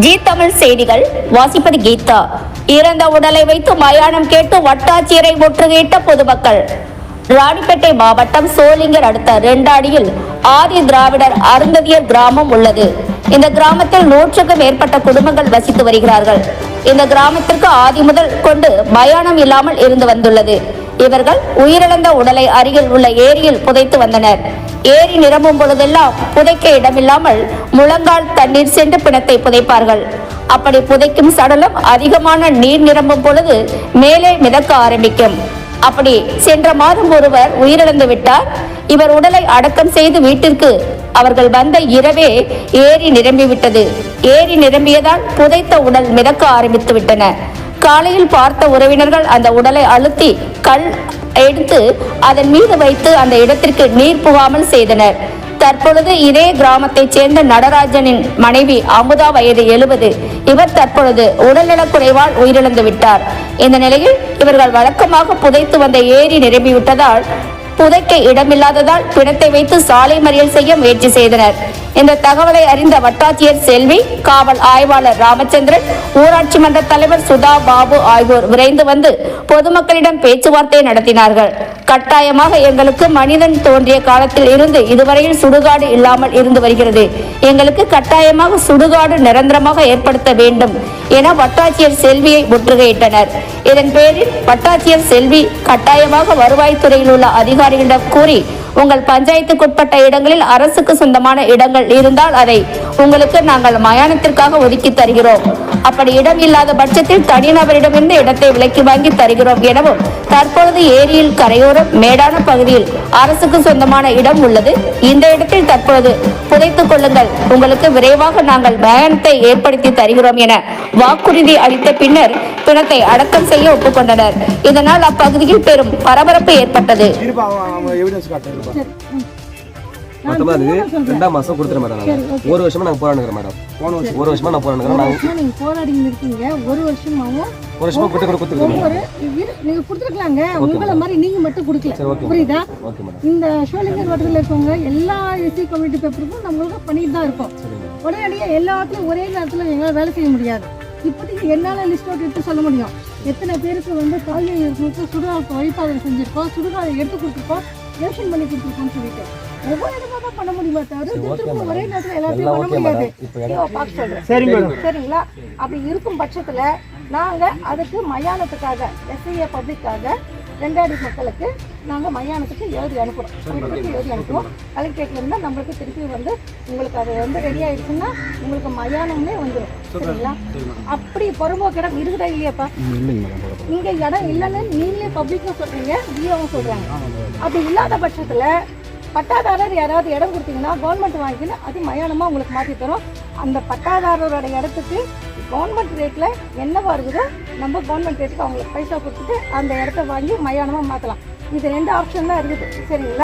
G Tamil செய்திகள். வாசிப்பது கீதா. இறந்த உடலை வைத்து மயானம் கேட்டு வட்டாட்சியரை முற்றுகையிட்ட பொதுமக்கள். ராணிப்பேட்டை மாவட்டம் சோளிங்கர் அடுத்த ரெண்டாடியில் ஆதி திராவிடர் அருந்ததியர் கிராமம் உள்ளது. இந்த கிராமத்தில் நூற்றுக்கும் மேற்பட்ட குடும்பங்கள் வசித்து வருகிறார்கள். இந்த கிராமத்திற்கு ஆதி முதல் கொண்டு மயானம் இல்லாமல் இருந்து வந்துள்ளது. இவர்கள் உயிரிழந்த உடலை அருகில் உள்ள ஏரியில் புதைத்து வந்தனர். ஏரி நிரம்பும் பொழுதெல்லாம் புதைக்க இடமில்லாமல் முழங்கால் தண்ணீர் சென்று பிணத்தை புதைப்பார்கள். அப்படி புதைக்கும் சடலம் அதிகமான நீர் நிரம்பும் பொழுது மேலே மிதக்க ஆரம்பிக்கும். அப்படி சென்ற மாதம் ஒருவர் உயிரிழந்து விட்டார். இவர் உடலை அடக்கம் செய்து வீட்டிற்கு அவர்கள் வந்த இரவே ஏரி நிரம்பிவிட்டது. ஏரி நிரம்பியதால் புதைத்த உடல் மிதக்க ஆரம்பித்து விட்டன. காலையில் பார்த்த உறவினர்கள் அந்த உடலை அழுத்தி கல் எடுத்து அதன் மீது வைத்து அந்த இடத்திற்கு நீர் புகாமல் செய்தனர். தற்பொழுது இதே கிராமத்தைச் சேர்ந்த நடராஜனின் மனைவி அமுதா வயது எழுபது. இவர் தற்பொழுது உடல்நலக் குறைவால் உயிரிழந்து விட்டார். இந்த நிலையில் இவர்கள் வழக்கமாக புதைத்து வந்த ஏரி நிரம்பிவிட்டதால் புதைக்க இடமில்லாததால் பிணத்தை வைத்து சாலை மறியல் செய்ய முயற்சி செய்தனர். இந்த தகவலை அறிந்த வட்டாட்சியர் செல்வி காவல் ஆய்வாளர் ராமச்சந்திரன் ஊராட்சி மன்ற தலைவர் சுதா பாபு ஆகியோர் விரைந்து வந்து பொதுமக்களிடம் பேச்சுவார்த்தை நடத்தினார்கள். கட்டாயமாக எங்களுக்கு மனிதன் தோன்றிய காலத்தில் இருந்து இதுவரையில் சுடுகாடு இல்லாமல் இருந்து வருகிறது. எங்களுக்கு கட்டாயமாக சுடுகாடு நிரந்தரமாக ஏற்படுத்த வேண்டும் என வட்டாட்சியர் செல்வியை முற்றுகையிட்டனர். இதன் பேரில் வட்டாட்சியர் செல்வி கட்டாயமாக வருவாய்த்துறையில் உள்ள அதிகாரிகளிடம் கூறி உங்கள் பஞ்சாயத்துக்குட்பட்ட இடங்களில் அரசுக்கு சொந்தமான இடங்கள் இருந்தால் அதை உங்களுக்கு நாங்கள் மயானத்திற்காக ஒதுக்கி தருகிறோம். அப்படி இடம் இல்லாத பட்சத்தில் தனிநபரிடமிருந்து இடத்தை விலக்கி வாங்கி தருகிறோம் எனவும் தற்பொழுது ஏரியில் கரையோரம் மேடான பகுதியில் அரசுக்கு சொந்தமான இடம் உள்ளது. இந்த இடத்தில் தற்பொழுது புதைத்துக் கொள்ளுங்கள். உங்களுக்கு விரைவாக நாங்கள் பயணத்தை ஏற்படுத்தி தருகிறோம் என வாக்குறுதி அளித்த பின்னர் பிணத்தை அடக்கம் செய்ய ஒப்புக்கொண்டனர். இதனால் அப்பகுதியில் பெரும் பரபரப்பு ஏற்பட்டது. மொத்தமாக அதுக்கு ரெண்டாம் மாதம் கொடுத்துரு மேடம். நாங்கள் ஒரு வருஷமா நாங்கள் போராடுறோம் மேடம். போன வருஷம் ஒரு வருஷமா நான் போராடுறோம். நாங்கள் போராடி இருக்கீங்க. ஒரு வருஷமாவும் ஒரு வருஷமா குட்டி கூட கொடுத்துருக்கோம் ஒவ்வொரு இரு- நீங்க கொடுத்துருக்கலாங்க. உங்களை மாதிரி நீங்க மட்டும் கொடுக்கல. புரியுதா? Okay madam. இந்த ஷோலிங்கர் வட்டத்தில் இருக்கவங்க எல்லா எஸ்சி கம்யூனிட்டி பேப்பருக்கும் நம்மளுக்கு பண்ணிட்டு தான் இருக்கோம். உடனடியாக எல்லாத்துலையும் ஒரே நேரத்தில் எங்களால் வேலை செய்ய முடியாது. இப்போதைக்கு என்னால் லிஸ்ட் அவுட் எடுத்து சொல்ல முடியும். எத்தனை பேருக்கு வந்து கொடுத்து சுடுகாடு வழிபாதை செஞ்சிருக்கோம் சுடுகாடை எடுத்து கொடுத்துருக்கோம். ரேஷன் பண்ணி கொடுத்துருக்கோம்னு சொல்லிட்டு. ஒவ்வொரு இடமா தான் பண்ண முடியுமா தவிர திரும்ப ஒரே நேரத்தில் எல்லாத்தையும் பண்ண முடியாது. பார்க்க சரிங்களா? அப்படி இருக்கும் பட்சத்தில் நாங்கள் அதுக்கு மயானத்துக்காக எஸ்ஐஏ பப்ளிக்காக ரெண்டாடி மக்களுக்கு நாங்கள் மயானத்துக்கு எழுதி அனுப்புகிறோம் கலெக்டருக்கு எழுதி அனுப்புவோம் கலெக்டரேட்ல இருந்தால் நம்மளுக்கு திருப்பி வந்து உங்களுக்கு அது வந்து ரெடி ஆயிடுச்சுன்னா உங்களுக்கு மயானம்னே வந்துடும் சரிங்களா? அப்படி புறம்போக்கு இடம் இருக்குதா இல்லையாப்பா? இங்க இடம் இல்லைன்னு நீங்களே பப்ளிக்கும் சொல்றீங்க ஜியோவும் சொல்றாங்க. அப்படி இல்லாத பட்சத்துல பட்டாதாரர் யாராவது இடம் கொடுத்தீங்கன்னா கவர்மெண்ட் வாங்கினா அது மயானமாக உங்களுக்கு மாற்றி தரும். அந்த பட்டாதாரரோட இடத்துக்கு கவர்மெண்ட் ரேட்டில் என்னவா இருக்குதோ நம்ம கவர்மெண்ட் ரேட்டுக்கு அவங்களுக்கு பைசா கொடுத்துட்டு அந்த இடத்த வாங்கி மயானமாக மாற்றலாம் இது ரெண்டு ஆப்ஷன் தான் இருக்குது. சரிங்களா?